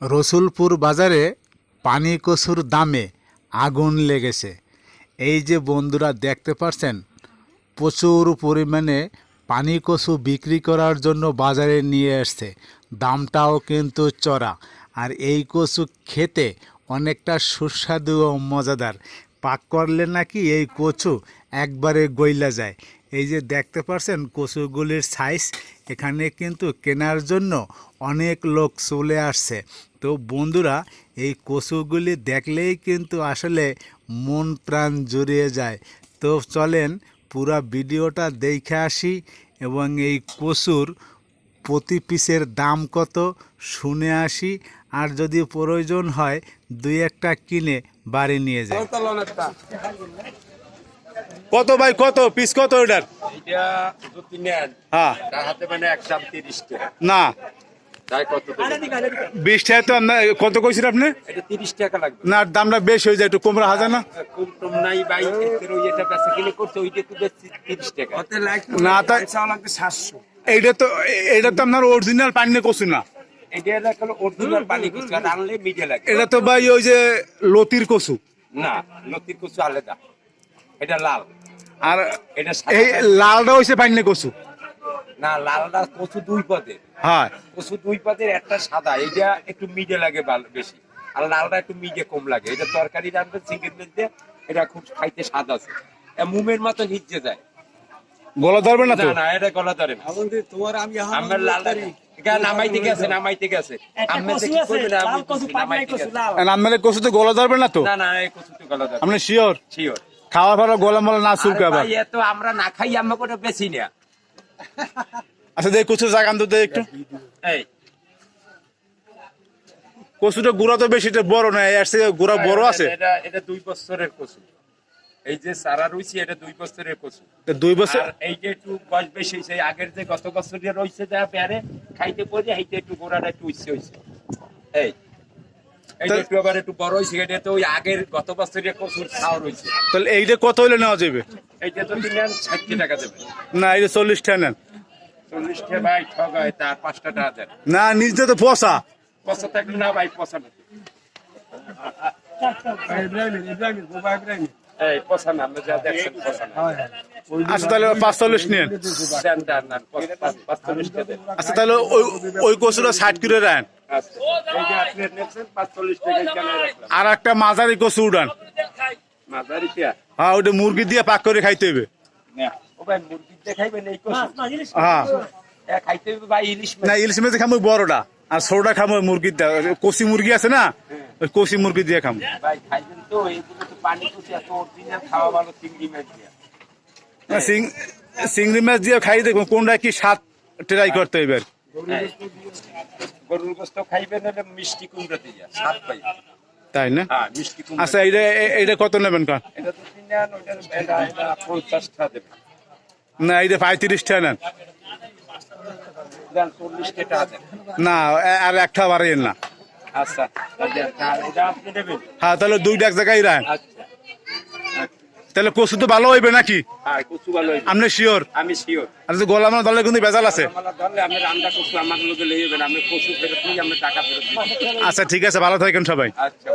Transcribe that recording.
রসুলপুর বাজারে পানি কচুর দামে আগুন লেগেছে। এই যে বন্ধুরা দেখতে পাচ্ছেন, প্রচুর পরিমাণে পানি কচু বিক্রি করার জন্য বাজারে নিয়ে আসছে দামটাও কিন্তু চড়া। আর এই কচু খেতে অনেকটা সুস্বাদু ও মজাদার। পাক করলে নাকি এই কচু একবারে গইলা যায়। এই যে দেখতে পাচ্ছেন কচুগুলির সাইজ এখানে কিন্তু কেনার জন্য অনেক লোক চলে আসছে। তো বন্ধুরা, এই কচুগুলি দেখলেই কিন্তু আসলে মন প্রাণ জুড়িয়ে যায়। তো চলেন পুরা ভিডিওটা দেখে আসি এবং এই কচুর প্রতি পিসের দাম কত শুনে আসি। আর যদি প্রয়োজন হয়, দুই একটা কিনে বাড়ি নিয়ে যায় কত ভাই কত? পিস কত ওটার হ্যাঁ। তার হাতে মানে না। কত দেবেন? বিশ টাকা তো কত কইছেন আপনি? তিরিশ টাকা লাগবে। না দামটা বেশি হয়ে যায় একটু কমরা হাজার না? তাই এইটা তো তো আপনার অরিজিনাল পানি কচু না? এটা তো ভাই ওই যে লতির কচু। না লতির কচু আলাদা। এটা লাল। আর এটা এই লালটা হইছে পানি কচু। না লালটা কচু দুই পদের হ্যাঁ। কচু দুই পদের একটা সাদা এটা একটু মিডে লাগে বেশি। আর লালটা একটু মিডে কম লাগে। এটা তরকারি রান্না চিংড়ির মধ্যে এটা খুব খাইতে স্বাদ আছে। মুমের মতো নিচে যায়। গলা ধরবে না তো? না না এটা গলা ধরে না। তোমার আমি আমার লাল এটা নামাইতে গেছে নামাইতে গেছে। আমি কচু তো গলা ধরবে না তো? না না এই কচু তো গলা ধরে আপনি শিওর? শিওর। খাওয়া ফাওয়া গলা মলা না চুলকে আবার। এত আমরা না খাই আমরা করে বেশি না। আচ্ছা দেখ কচু জাগান তো একটু। এই। কচুটা গুড়া তো বেশি বড় না এর থেকে গুড়া বড় আছে। এটা এটা দুই বছরের কচু। এই যে সারা রইছে এটা দুই বছরের কচু। দুই বছর এই যে একটু বয়স বেশি হয়েছে আগের যে গত বছরের রয়েছে যা পেয়ারে খাইতে পরে এইটা একটু গোড়াটা একটু উচ্ছে হয়েছে। এই। তা- একটু আবার একটু বড় হয়েছে এটা তো ওই আগের গত বছরের খাওয়া রয়েছে তাহলে এইটা কত হইলে নেওয়া যাবে এইটা যদি নেন ষাটটি টাকা দেবে। না এইটা চল্লিশ টাকা নেন। চল্লিশ টাকা ভাই ঠগ হয় তার পাঁচটা টাকা দেন। না নিজে তো পচা। পচা থাকলে না ভাই পচা না। ইব্রাহিম ইব্রাহিম বাবা ইব্রাহিম এই পচা না আমরা যা দেখছেন পচা না। আচ্ছা তাহলে নেন। আচ্ছা তাহলে ওই ওই ষাট কিলো রান। আচ্ছা। আর একটা মাঝারি কচু উড়ান। হ্যাঁ ওটা মুরগি দিয়ে পাক করে খাইতে হবে ও ভাই মুরগি দেখাইবেন এই কচু? হ্যাঁ। এ খাইতে হবে ভাই ইলিশ মাছ। না ইলিশ মাছ খামো বড়টা আর ছোটটা খামো কষি মুরগি আছে না ওই কষি মুরগি দিয়ে খামো। চিংড়ি মাছ দিয়ে। না, চিং- চিংড়ি মাছ দিয়ে খাই দেখব কোনটা কি স্বাদ ট্রাই করতে হবে আর গরুর গোস্ত খাইবেন হলে মিষ্টি কুমড়া দিয়ে স্বাদ তাই না? হ্যাঁ মিষ্টি কুমড়া আচ্ছা এইটা এ- এইটা কত নেবেন কান এটা তো তিন নেন এটা এটা দেবেন। না এইটা পঁয়ত্রিশ টাকা নেন। না আর একটা বাড়াইয়েন না। আচ্ছা এটা হ্যাঁ তাহলে দুইটা এক জায়গায় রান আচ্ছা। তাহলে কচু তো ভালো হইবে নাকি? হ্যাঁ ভালো আপনি শিওর। আমি শিওর। আর যে গোলাম দলে কিন্তু বেজাল আছে। আমি আমি আমি আচ্ছা ঠিক আছে ভালো থাকেন সবাই। আচ্ছা।